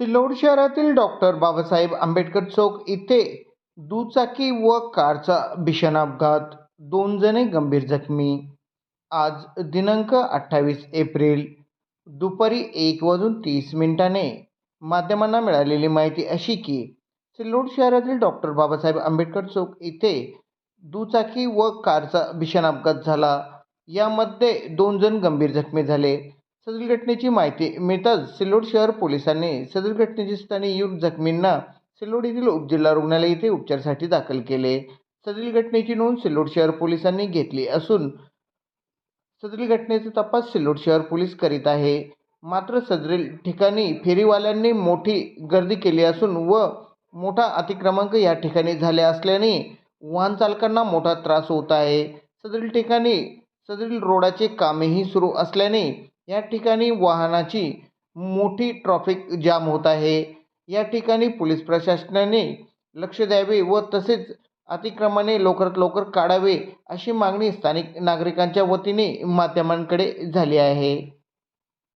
सिल्लोड शहरातील डॉक्टर बाबासाहेब आंबेडकर चौक इथे दुचाकी व कारचा भीषण अपघात. दोन जणे गंभीर जखमी. आज दिनांक अठ्ठावीस एप्रिल दुपारी एक वाजून तीस मिनिटाने. माध्यमांना मिळालेली माहिती अशी की सिल्लोड शहरातील डॉक्टर बाबासाहेब आंबेडकर चौक इथे दुचाकी व कारचा भीषण अपघात झाला. यामध्ये दोन जण गंभीर जखमी झाले. सदर घटनेची माहिती मिळताच सिल्लोड शहर पोलिसांनी सदर घटनेची स्थानी युग जखमींना सिल्लोड येथील उपजिल्हा रुग्णालय येथे उपचारासाठी दाखल केले. सदरील घटनेची नोंद सिल्लोड शहर पोलिसांनी घेतली असून सदरील घटनेचा तपास सिल्लोड शहर पोलीस करीत आहे. मात्र सदरील ठिकाणी फेरीवाल्यांनी मोठी गर्दी केली असून व मोठा अतिक्रमांक या ठिकाणी झाले असल्याने वाहन चालकांना मोठा त्रास होत आहे. सदरील ठिकाणी सदरील रोडाचे कामेही सुरू असल्याने या ठिकाणी वाहनाची मोठी ट्रॉफिक जाम होत आहे. या ठिकाणी पोलीस प्रशासनाने लक्ष द्यावे व तसेच अतिक्रमणे लवकरात लवकर काढावे अशी मागणी स्थानिक नागरिकांच्या वतीने माध्यमांकडे झाली आहे.